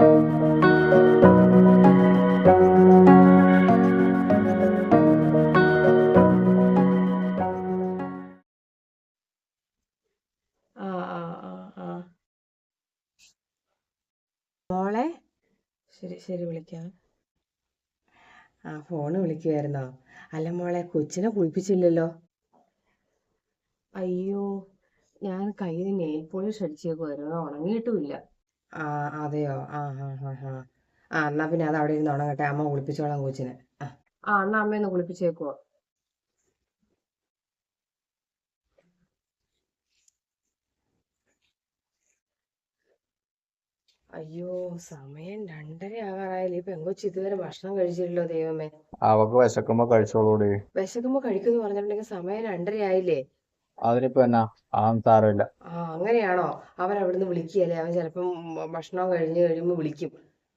മോളെ? ശരി ശരി വിളിക്കാം. ആ ഫോണ് വിളിക്കുമായിരുന്നോ അല്ല മോളെ കൊച്ചിനെ കുളിപ്പിച്ചില്ലല്ലോ. അയ്യോ ഞാൻ കയ്യിൽ നെയിൽ പോളിഷ് അടിച്ചേക്കുമായിരുന്നു ഉണങ്ങിയിട്ടുമില്ല. ആ അതെയോ? ആ ആ ആ ആ. ആ എന്നാ പിന്നെ അത് അവിടെ ഇരുന്ന് ഉണങ്ങട്ടെ. അമ്മ കുളിപ്പിച്ചോളാം കൊച്ചിനെ. ആ. ആ എന്നാ അമ്മയൊന്ന് കുളിപ്പിച്ചേക്കുവോ അയ്യോ സമയം രണ്ടര ആകാറായാലും ഈ പെങ്കൊച്ച് ഇതുവരെ ഭക്ഷണം കഴിച്ചില്ലല്ലോ ദൈവമേ. അവക്ക് വിശക്കുമ്പോ കഴിച്ചോളൂടി. വിശക്കുമ്പോ കഴിക്കുമെന്ന് പറഞ്ഞിട്ടുണ്ടെങ്കിൽ സമയം രണ്ടര ആയില്ലേ. അതിനിപ്പോ എന്നാ? അതൊന്നും സാരമില്ല. ആ അങ്ങനെയാണോ? അവൻ അവിടുന്ന് വിളിക്കുകയല്ലേ? അവൻ ചിലപ്പം ഭക്ഷണം കഴിഞ്ഞ് കഴിയുമ്പോൾ വിളിക്കും.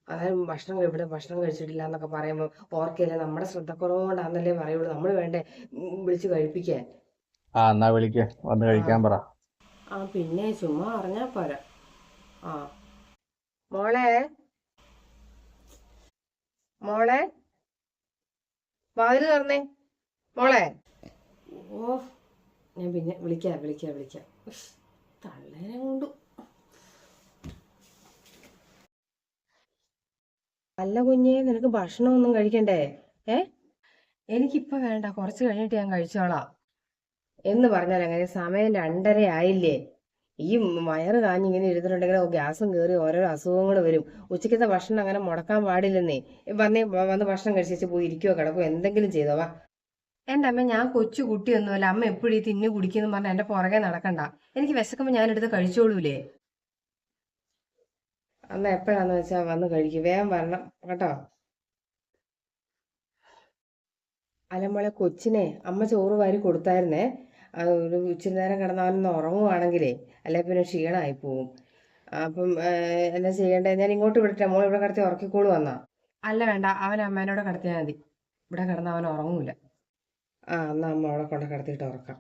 അതായത് ഭക്ഷണം ഇവിടെ ഭക്ഷണം കഴിച്ചിട്ടില്ല എന്നൊക്കെ പറയുമ്പോൾ ഓർക്കയല്ലേ? നമ്മുടെ ശ്രദ്ധക്കുറവ് കൊണ്ടാണെന്നല്ലേ പറയുള്ളൂ. നമ്മൾ വേണ്ടേ വിളിച്ചു വിളിച്ച് കഴിപ്പിക്കാൻ. ആ എന്നാ വിളിക്ക്. വന്ന് കഴിക്കാൻ പറ. ആ പിന്നെ ചുമ്മാ അറിഞ്ഞാ പോരാ. ആ. മോളെ? മോളെ? വാതിൽ തുറന്നേ. മോളെ? ഓ ഞാൻ പിന്നെ വിളിക്കാം വിളിക്കാം വിളിക്കാം. തള്ളേനെ കൊണ്ടു. അല്ല കുഞ്ഞേ നിനക്ക് ഭക്ഷണമൊന്നും കഴിക്കണ്ടേ? ഏ? എനിക്കിപ്പോ വേണ്ട കുറച്ച് കഴിഞ്ഞിട്ട് ഞാൻ കഴിച്ചോളാം. എന്ന് പറഞ്ഞാൽ അങ്ങനെ സമയം രണ്ടര ആയില്ലേ? ഈ വയറ് കാഞ്ഞ് ഇങ്ങനെ ഇരുന്നിട്ടുണ്ടെങ്കിൽ ഗ്യാസും കയറി ഓരോരോ അസുഖങ്ങൾ വരും. ഉച്ചക്കത്തെ ഭക്ഷണം അങ്ങനെ മുടക്കാൻ പാടില്ലെന്നേ. വന്നേ വന്ന് ഭക്ഷണം കഴിച്ചേച്ച് പോയി ഇരിക്കുവോ കിടക്കുവോ എന്തെങ്കിലും ചെയ്തോ വാ. എന്റെ അമ്മ ഞാൻ കൊച്ചു കുട്ടിയൊന്നുമല്ല. അമ്മ എപ്പോഴും ഈ തിന്നു കുടിക്കുന്നു പറഞ്ഞ എന്റെ പുറകെ നടക്കണ്ട. എനിക്ക് വിശക്കുമ്പോൾ ഞാനെടുത്ത് കഴിച്ചോളൂലേ? അന്ന് എപ്പോഴാന്ന് വെച്ചാ വന്ന് കഴിക്കും. വേഗം വരണം കേട്ടോ. അലമ്പളെ കൊച്ചിനെ അമ്മ ചോറ് വാരി കൊടുത്തായിരുന്നേ. ഒരു ഇച്ചിരി നേരം കിടന്നവനൊന്ന് ഉറങ്ങുവാണെങ്കിലേ അല്ലെ പിന്നെ ക്ഷീണമായി പോവും. അപ്പം എന്നാ ചെയ്യണ്ടേ? ഞാൻ ഇങ്ങോട്ട് വിടട്ടെ. മോൾ ഇവിടെ കിടത്തി ഉറക്കിക്കോളൂ വന്നാ അല്ല വേണ്ട. അവൻ അമ്മേനോട് കിടത്തിയാൽ മതി. ഇവിടെ കിടന്നാൽ അവൻ ഉറങ്ങൂല. ആ എന്നാ അമ്മ അവിടെ കൊണ്ട് കിടത്തിയിട്ട് ഉറക്കാം.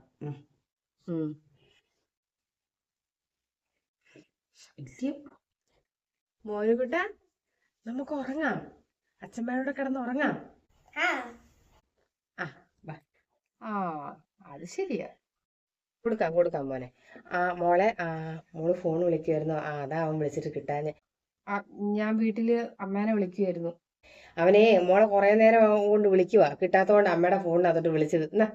മോനുകുട്ട നമുക്ക് ഉറങ്ങാം. അച്ഛമ്മയോടെ കിടന്ന് ഉറങ്ങാം. ആ. വാ ആ അത് ശരിയാ. കൊടുക്കാം കൊടുക്കാം മോനെ. ആ മോളെ ആ മോൾ ഫോൺ വിളിക്കുമായിരുന്നു ആ അതാ അവൻ വിളിച്ചിട്ട് കിട്ടാഞ്ഞെ. ഞാൻ വീട്ടിൽ അമ്മേനെ വിളിക്കുമായിരുന്നു അവനെ മോളെ കുറെ നേരം കൊണ്ട് വിളിക്കുവാ. കിട്ടാത്തോണ്ട് അമ്മയുടെ ഫോണിനകത്തോട്ട് വിളിച്ചത്. എന്നാ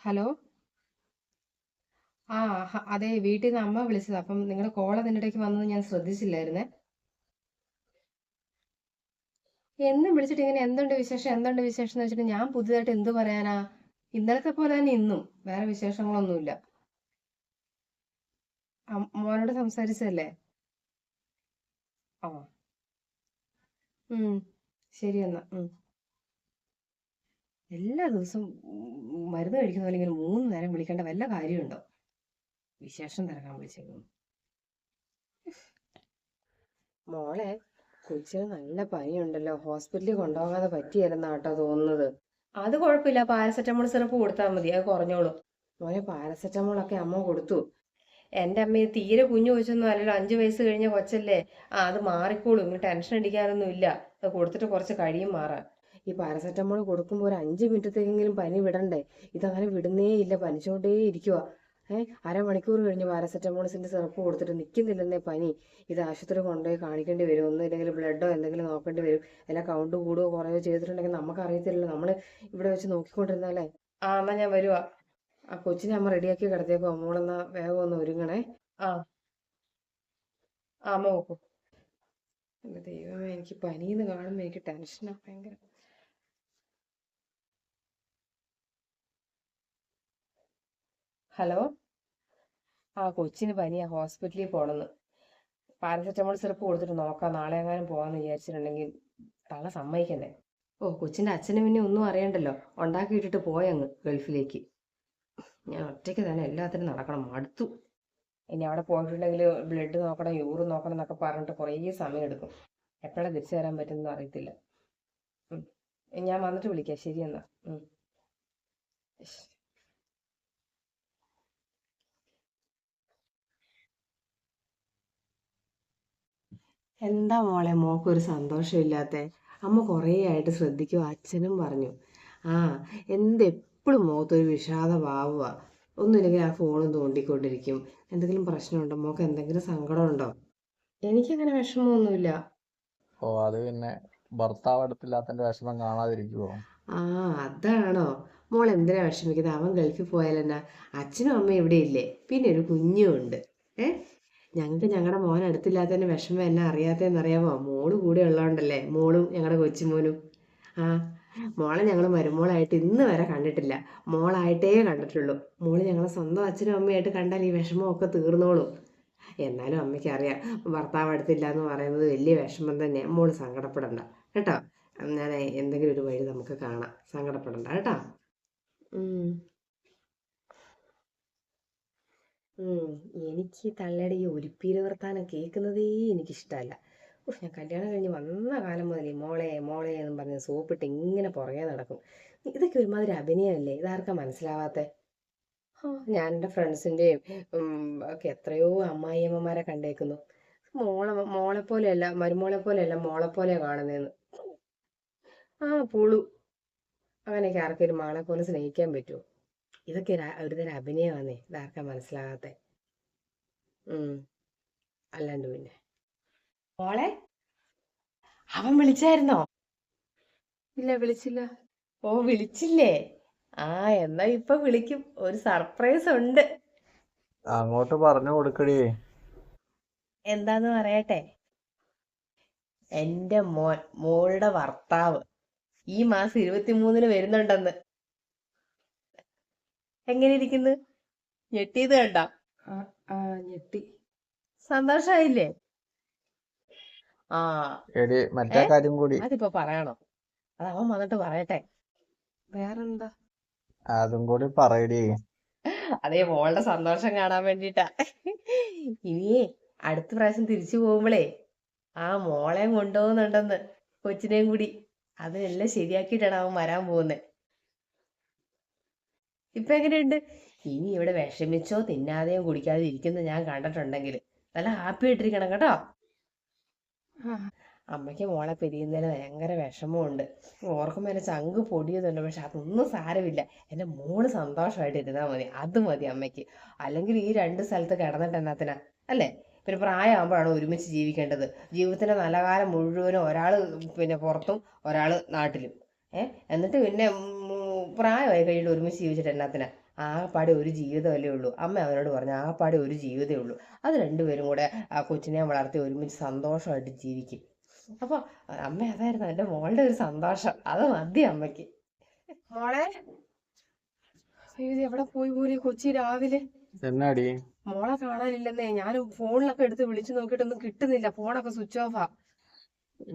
ഹലോ? ആ അതെ വീട്ടിൽ നിന്ന് അമ്മ വിളിച്ചത്. അപ്പം നിങ്ങളുടെ കോൾ അതിന്റെ ഇടയ്ക്ക് വന്നത് ഞാൻ ശ്രദ്ധിച്ചില്ലായിരുന്നേ. എന്നും വിളിച്ചിട്ട് ഇങ്ങനെ എന്തുണ്ട് വിശേഷം? എന്തുണ്ട് വിശേഷം എന്ന് വെച്ചിട്ട് ഞാൻ പുതിയതായിട്ട് എന്ത് പറയാനാ? ഇന്നലത്തെ പോലെ തന്നെ ഇന്നും. വേറെ വിശേഷങ്ങളൊന്നുമില്ല. മോനോട് സംസാരിച്ചല്ലേ ഓ ഉം. ശരി എന്നാ. ഉം. എല്ലാ ദിവസവും മരുന്ന് കഴിക്കുന്ന അല്ലെങ്കിൽ മൂന്ന് നേരം വിളിക്കേണ്ട വല്ല കാര്യമുണ്ടോ? വിശേഷം തിരക്കാൻ വിളിച്ചേക്കുന്നു. മോളെ കൊച്ചിന് നല്ല പനിയുണ്ടല്ലോ. ഹോസ്പിറ്റലിൽ കൊണ്ടുപോകാതെ പറ്റിയായിരുന്നാട്ടോ തോന്നുന്നത്. അത് കുഴപ്പമില്ല. പാരസെറ്റമോൾ സിറപ്പ് കൊടുത്താൽ മതി. അത് കുറഞ്ഞോളൂ. മോനെ പാരസെറ്റമോൾ ഒക്കെ അമ്മ കൊടുത്തു. എന്റെ അമ്മ ഇത് തീരെ കുഞ്ഞു കൊച്ചൊന്നും അല്ലല്ലോ. അഞ്ചു വയസ്സ് കഴിഞ്ഞ കൊച്ചല്ലേ. ആ അത് മാറിക്കോളും. ടെൻഷൻ അടിക്കാനൊന്നും ഇല്ല. അത് കൊടുത്തിട്ട് കുറച്ച് കഴിയും മാറാൻ. ഈ പാരസെറ്റമോൾ കൊടുക്കുമ്പോൾ ഒരു അഞ്ച് മിനിറ്റത്തേക്കെങ്കിലും പനി വിടണ്ടേ? ഇതങ്ങനെ വിടുന്നേ ഇല്ല പനിച്ചോണ്ടേ ഇരിക്കുക ഏഹ് അരമണിക്കൂർ കഴിഞ്ഞ് പാരസെറ്റമോൾസിന്റെ സിറപ്പ് കൊടുത്തിട്ട് നിൽക്കുന്നില്ലെന്നേ പനി. ഇത് ആശുപത്രി കൊണ്ടുപോയി കാണിക്കേണ്ടി വരും. ഒന്നും ഇല്ലെങ്കിൽ ബ്ലഡോ എന്തെങ്കിലും നോക്കേണ്ടി വരും. എല്ലാം കൗണ്ട് കൂടുകയോ കുറയോ ചെയ്തിട്ടുണ്ടെങ്കിൽ നമുക്ക് അറിയത്തില്ലല്ലോ നമ്മൾ ഇവിടെ വെച്ച് നോക്കിക്കൊണ്ടിരുന്നാലേ. ആ എന്നാ ഞാൻ വരുവാ. ആ കൊച്ചിനെ അമ്മ റെഡിയാക്കി കിടത്തിയപ്പോ മോളെന്നാ വേഗം ഒന്ന് ഒരുങ്ങണേ. ആ. ആ അമ്മ നോക്കൂ എന്റെ ദൈവമേ എനിക്ക് പനിന്ന് കാണുമ്പോ എനിക്ക് ടെൻഷനാ ഭയങ്കര. ഹലോ? ആ കൊച്ചിന് പനിയാ. ഹോസ്പിറ്റലിൽ പോണെന്ന്. പാരസെറ്റമോൾ സിറപ്പ് കൊടുത്തിട്ട് നോക്കാം. നാളെ എങ്ങാനും പോകാന്ന് വിചാരിച്ചിട്ടുണ്ടെങ്കിൽ തള്ള സമ്മതിക്കണ്ടേ? ഓ കൊച്ചിന്റെ അച്ഛനും പിന്നെ ഒന്നും അറിയണ്ടല്ലോ. ഉണ്ടാക്കിയിട്ടിട്ട് പോയങ്ങ് ഗൾഫിലേക്ക്. ഞാൻ ഒറ്റയ്ക്ക് തന്നെ എല്ലാത്തിനും നടക്കണം. മടുത്തു. ഇനി അവിടെ പോയിട്ടുണ്ടെങ്കിൽ ബ്ലഡ് നോക്കണം യൂറിൻ നോക്കണം എന്നൊക്കെ പറഞ്ഞിട്ട് കുറേ സമയം എടുക്കും. എപ്പോഴാണ് തിരിച്ചു തരാൻ പറ്റുന്ന അറിയത്തില്ല. ഞാൻ വന്നിട്ട് വിളിക്കാം. ശരി എന്നാ. എന്താ മോളെ? മോക്കൊരു സന്തോഷമില്ലാത്ത. അമ്മ കുറേ ആയിട്ട് ശ്രദ്ധിക്കും അച്ഛനും പറഞ്ഞു. ആ എന്ത് എപ്പോഴും മുഖത്തൊരു വിഷാദ ഭാവുക ഒന്നുമില്ലെങ്കിൽ ആ ഫോണും തോണ്ടിക്കൊണ്ടിരിക്കും. എന്തെങ്കിലും പ്രശ്നമുണ്ടോ? മോക്ക് എന്തെങ്കിലും സങ്കടമുണ്ടോ? എനിക്കങ്ങനെ വിഷമമൊന്നുമില്ല. ഓ അത് പിന്നെ ഭർത്താവ് അടുത്തില്ലാത്തതിന്റെ വിഷമം കാണാതിരിക്കുവോ? ആ അതാണോ? മോൾ എന്തിനാ വിഷമിക്കുന്നത്? അവൻ ഗൾഫിൽ പോയാലെന്നാ? അച്ഛനും അമ്മയും ഇവിടെ ഇല്ലേ? പിന്നെ ഒരു കുഞ്ഞും ഉണ്ട്. ഏ? ഞങ്ങൾക്ക് ഞങ്ങളുടെ മോൻ അടുത്തില്ലാത്തതിന് വിഷമം എന്നാ അറിയാത്തതെന്നറിയാമോ മോൾ കൂടെ ഉള്ളതുകൊണ്ടല്ലേ മോളും ഞങ്ങളുടെ കൊച്ചുമോനും. ആ മോളെ ഞങ്ങൾ മരുമോളായിട്ട് ഇന്ന് വരെ കണ്ടിട്ടില്ല. മോളായിട്ടേ കണ്ടിട്ടുള്ളൂ. മോൾ ഞങ്ങളെ സ്വന്തം അച്ഛനും അമ്മയായിട്ട് കണ്ടാൽ ഈ വിഷമമൊക്കെ തീർന്നോളൂ. എന്നാലും അമ്മയ്ക്ക് അറിയാം ഭർത്താവ് അടുത്തില്ല എന്ന് പറയുന്നത് വലിയ വിഷമം തന്നെ. മോൾ സങ്കടപ്പെടണ്ട. കേട്ടോ? ഞാൻ എന്തെങ്കിലും ഒരു വഴി നമുക്ക് കാണാം. സങ്കടപ്പെടണ്ട. കേട്ടോ. എനിക്ക് തള്ളയുടെ ഈ ഒലിപ്പീര് വർത്താനം കേൾക്കുന്നതേ എനിക്കിഷ്ടമല്ല. ഞാൻ കല്യാണം കഴിഞ്ഞ് വന്ന കാലം മുതൽ മോളെ മോളെ എന്നും പറഞ്ഞ് സോപ്പിട്ട് ഇങ്ങനെ പുറകെ നടക്കും. ഇതൊക്കെ ഒരുമാതിരി അഭിനയമല്ലേ? ഇതാർക്കാ മനസ്സിലാവാത്തെ? ഞാൻ എന്റെ ഫ്രണ്ട്സിന്റെയും ഒക്കെ എത്രയോ അമ്മായിയമ്മമാരെ കണ്ടേക്കുന്നു. മോളെ മോളെ പോലെയല്ല മരുമോളെ പോലെയല്ല മോളെ പോലെ കാണുന്നതെന്ന് ആ പുളു. അങ്ങനെയൊക്കെ ആർക്കൊരു മാളെ പോലെ സ്നേഹിക്കാൻ പറ്റുമോ ഇതൊക്കെ ഒരുതരം അഭിനയമാണേ ഇതാർക്കാ മനസ്സിലാകാത്ത അല്ലാണ്ട് പിന്നെ. മോളെ അവൻ വിളിച്ചായിരുന്നോ? ഇല്ല വിളിച്ചില്ല. ഓ വിളിച്ചില്ലേ? ആ എന്നാ ഇപ്പൊ വിളിക്കും. ഒരു സർപ്രൈസ് ഉണ്ട്. അങ്ങോട്ട് പറഞ്ഞു കൊടുക്കടി. എന്താന്ന് പറയട്ടെ? എന്റെ മോൻ മോളുടെ ഭർത്താവ് ഈ മാസം ഇരുപത്തിമൂന്നിന് വരുന്നുണ്ടെന്ന്. എങ്ങനെ ഇരിക്കുന്നു? ഞെട്ടിയത് കണ്ട? ഞെട്ടി. സന്തോഷായില്ലേ? ആ. എടി മറ്റേ കാര്യം കൂടി. അതിപ്പോ പറയണോ. അതവൻ അവൻ വന്നിട്ട് പറയട്ടെ. വേറെന്താ? അതും കൂടി പറയടി. അതേ മോളുടെ സന്തോഷം കാണാൻ വേണ്ടിട്ടാ ഇനിയേ അടുത്ത പ്രാവശ്യം തിരിച്ചു പോകുമ്പോളേ ആ മോളെ കൊണ്ടുപോകുന്നുണ്ടെന്ന് കൊച്ചിനെയും കൂടി. അതിനെല്ലാം ശരിയാക്കിയിട്ടാണ് അവൻ വരാൻ പോകുന്നത് ഇപ്പൊ എങ്ങനെയുണ്ട്? ഇനി ഇവിടെ വിഷമിച്ചോ തിന്നാതെയോ കുടിക്കാതെ ഇരിക്കുന്ന ഞാൻ കണ്ടിട്ടുണ്ടെങ്കിൽ നല്ല ഹാപ്പി ആയിട്ടിരിക്കണം കേട്ടോ. അമ്മയ്ക്ക് മോളെ പിരിയുന്നതിന് ഭയങ്കര വിഷമമുണ്ട്. ഓർക്കുമ്പോൾ എന്റെ ചങ്ക് പൊടിയുന്നുണ്ട് പക്ഷെ അതൊന്നും സാരമില്ല. എന്റെ മോൾ സന്തോഷമായിട്ട് ഇരുന്നാ മതി. അത് മതി അമ്മയ്ക്ക്. അല്ലെങ്കിൽ ഈ രണ്ട് സ്ഥലത്ത് കിടന്നിട്ട് എന്നാത്തിനാ? അല്ലേ? പിന്നെ പ്രായമാകുമ്പോഴാണ് ഒരുമിച്ച് ജീവിക്കേണ്ടത്. ജീവിതത്തിന്റെ നല്ല കാലം മുഴുവനും ഒരാൾ പിന്നെ പുറത്തും ഒരാൾ നാട്ടിലും. ഏഹ് എന്നിട്ട് പിന്നെ പ്രായമായി കഴിയുമ്പോൾ ഒരുമിച്ച് ജീവിച്ചിട്ട് എന്നാത്തിനാ? ആകെപ്പാടെ ഒരു ജീവിതമല്ലേ ഉള്ളൂ. അമ്മ അവനോട് പറഞ്ഞു ആകപ്പാടെ ഒരു ജീവിതമേ ഉള്ളൂ. അത് രണ്ടുപേരും കൂടെ ആ കൊച്ചിനെ വളർത്തി ഒരുമിച്ച് സന്തോഷമായിട്ട് ജീവിക്കും. അപ്പോൾ അമ്മ അതായിരുന്നു എന്റെ മോളുടെ ഒരു സന്തോഷം. അത് മതി അമ്മയ്ക്ക്. മോളെ? എവിടെ പോയി പോലെ കൊച്ചി രാവിലെ? എന്നാടി? മോളെ കാണാനില്ലെന്നേ. ഞാൻ ഫോണിലൊക്കെ എടുത്ത് വിളിച്ചു നോക്കിയിട്ടൊന്നും കിട്ടുന്നില്ല. ഫോണൊക്കെ സ്വിച്ച് ഓഫാ.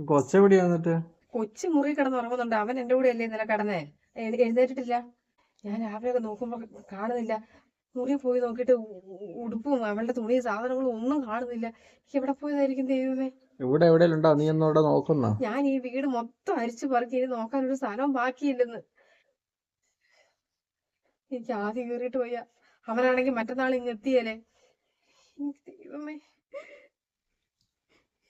കൊച്ചെവിടെ വന്നിട്ട് കൊച്ചു മുറി കിടന്ന് ഉറങ്ങുന്നുണ്ട്. അവൻ എന്റെ കൂടെ അല്ലേ ഇന്നലെ കിടന്നേ? എഴു- എഴുന്നേറ്റിട്ടില്ല. ഞാൻ രാവിലെ ഒക്കെ നോക്കുമ്പോ കാണുന്നില്ല. മുറി പോയി നോക്കിയിട്ട് ഉടുപ്പും അവളുടെ തുണി സാധനങ്ങളും ഒന്നും കാണുന്നില്ല. എവിടെ പോയതായിരിക്കും ദൈവമേ? ഇവിടെ എവിടെയെങ്കിലും നീ ഒന്നും ഇവിടെ നോക്കുന്ന. ഞാൻ ഈ വീട് മൊത്തം അരിച്ചു പറക്കി ഇനി നോക്കാൻ ഒരു സ്ഥലവും ബാക്കിയില്ലെന്ന്. എനിക്ക് ആദ്യം കയറിയിട്ട് പോയ അവനാണെങ്കിൽ മറ്റന്നാൾ ഇങ്ങ് എത്തിയല്ലേ ദൈവമേ.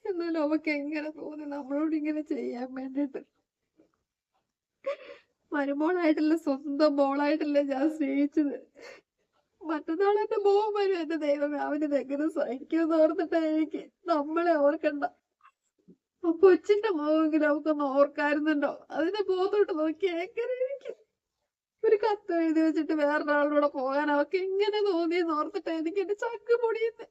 എന്നാലും അവക്ക് എങ്ങനെ തോന്നി നമ്മളോട് ഇങ്ങനെ ചെയ്യാൻ വേണ്ടിട്ട് മരുമോളായിട്ടല്ല സ്വന്തം മോളായിട്ടല്ല ഞാൻ സ്നേഹിച്ചത്. മറ്റന്നാൾ എന്റെ മോൻ വരും എന്റെ ദൈവമേ അവനിത് എങ്ങനെ സഹിക്കുമെന്ന് ഓർത്തിട്ടാ എനിക്ക് നമ്മളെ ഓർക്കണ്ട. കൊച്ചിന്റെ മോവെങ്കിലും അവക്കൊന്ന് ഓർക്കായിരുന്നുണ്ടോ അതിന്റെ ബോധോട്ട് നോക്കി എങ്ങനെ എനിക്ക് ഒരു കത്ത് എഴുതി വെച്ചിട്ട് വേറൊരാളോടെ പോകാൻ അവക്ക് എങ്ങനെ തോന്നിയെന്ന് ഓർത്തിട്ടാ എനിക്ക് എന്റെ ചക്ക് പൊടിയുന്നത്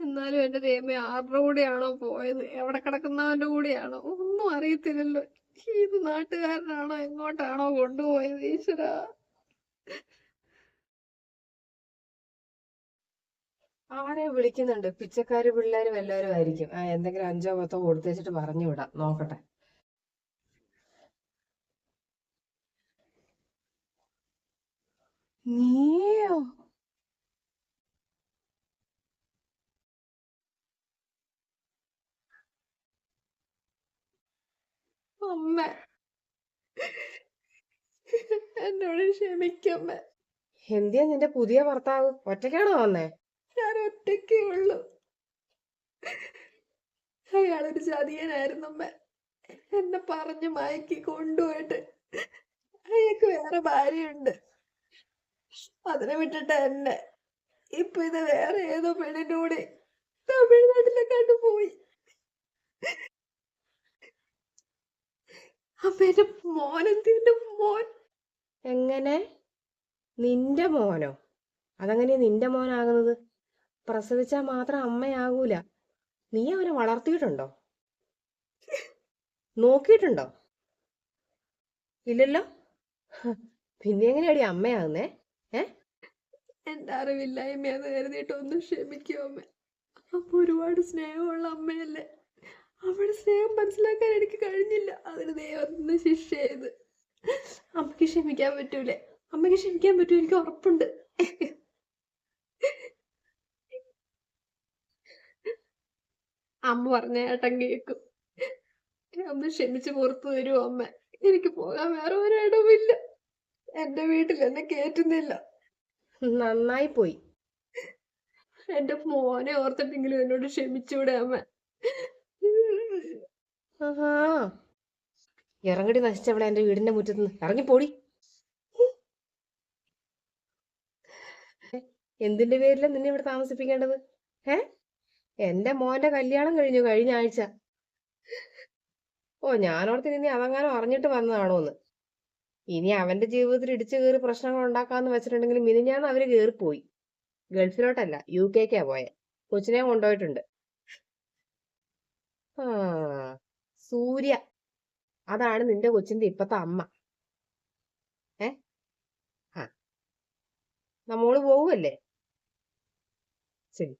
എന്നാലും എന്റെ ദൈവമേ ആരുടെ കൂടെയാണോ പോയത്? എവിടെ കിടക്കുന്നവന്റെ കൂടെയാണോ? ഒന്നും അറിയത്തില്ലല്ലോ. ഏത് നാട്ടുകാരനാണോ എങ്ങോട്ടാണോ കൊണ്ടുപോയത് ഈശ്വര? ആരെ വിളിക്കുന്നുണ്ട്? പിച്ചക്കാര് പിള്ളേരും എല്ലാവരും ആയിരിക്കും. ആ എന്തെങ്കിലും അഞ്ചോ പത്തോ കൊടുത്തു വെച്ചിട്ട് പറഞ്ഞു വിടാം. നോക്കട്ടെ. നീയോ? അമ്മ. എന്നോട് ക്ഷമിക്കമ്മ. എന്തിയാ നിന്റെ പുതിയ ഭർത്താവ്? ഒറ്റയ്ക്കാണോ വന്നേ? ഞാൻ ഒറ്റയ്ക്കേ ഉള്ളൂ. അയാളൊരു ചതിയനായിരുന്നു അമ്മ എന്നെ പറഞ്ഞു മയക്കി കൊണ്ടുപോയിട്ട് അയാൾക്ക് വേറെ ഭാര്യയുണ്ട്. അതിനെ വിട്ടിട്ട് എന്നെ. ഇപ്പൊ ഇത് വേറെ ഏതോ പെണ്ണിന്റെ കൂടെ തമിഴ്നാട്ടിലേക്കാണ്ട് പോയി. അപ്പൊ എന്റെ മോനെന്തി എന്റെ മോൻ? എങ്ങനെ? നിന്റെ മോനോ? അതെങ്ങനെയാ നിന്റെ മോനാകുന്നത്? പ്രസവിച്ചാൽ മാത്രം അമ്മയാകൂല. നീ അവനെ വളർത്തിയിട്ടുണ്ടോ? നോക്കിയിട്ടുണ്ടോ? ഇല്ലല്ലോ? പിന്നെ എങ്ങനെയാടി അമ്മയാകുന്നേ? എന്റെ അറിവില്ലായ്മയെന്ന് കരുതിയിട്ട് ഒന്നും ക്ഷമിക്കോ അമ്മ. അപ്പൊ ഒരുപാട് സ്നേഹമുള്ള അമ്മയല്ലേ? അവളുടെ സ്നേഹം മനസ്സിലാക്കാൻ എനിക്ക് കഴിഞ്ഞില്ല. അതിന് ദൈവത്തിന് ശിക്ഷ ചെയ്ത്. അമ്മയ്ക്ക് ക്ഷമിക്കാൻ പറ്റൂലേ. അമ്മയ്ക്ക് ക്ഷമിക്കാൻ പറ്റൂ എനിക്ക് ഉറപ്പുണ്ട്. അമ്മ പറഞ്ഞ ഏട്ടൻ കേക്കും. ഒന്ന് ക്ഷമിച്ച് പുറത്തു തരുമോ അമ്മ. എനിക്ക് പോകാൻ വേറെ ഒരു ഇടവുമില്ല. എന്റെ വീട്ടിൽ എന്നെ കേറ്റുന്നില്ല. നന്നായി പോയി. എന്റെ മോനെ ഓർത്തിട്ടെങ്കിലും എന്നോട് ക്ഷമിച്ചൂടെ അമ്മ? ഇറങ്ങടി നശിച്ചവളെ എന്റെ വീടിന്റെ മുറ്റത്ത് നിന്ന് ഇറങ്ങിപ്പോടി എന്തിന്റെ പേരിലാ നിന്നെ ഇവിടെ താമസിപ്പിക്കേണ്ടത്? ഏ? എന്റെ മോന്റെ കല്യാണം കഴിഞ്ഞു കഴിഞ്ഞ ആഴ്ച. ഓ ഞാനോർത്തിന് ഇനി അതങ്ങാനും അറിഞ്ഞിട്ട് വന്നതാണോ എന്ന് ഇനി അവന്റെ ജീവിതത്തിൽ ഇടിച്ചു കയറി പ്രശ്നങ്ങൾ ഉണ്ടാക്കാന്ന് വെച്ചിട്ടുണ്ടെങ്കിൽ മിനിഞ്ഞാന്ന് അവർ കയറിപ്പോയി ഗൾഫിലോട്ടല്ല യു കെക്കാ പോയെ. കൊച്ചിനെ കൊണ്ടുപോയിട്ടുണ്ട്. ആ. സൂര്യ. അതാണ് നിന്റെ കൊച്ചിന്റെ ഇപ്പത്തെ അമ്മ. ഏ? ആ. നമ്മൾ പോവുമല്ലേ ശരി.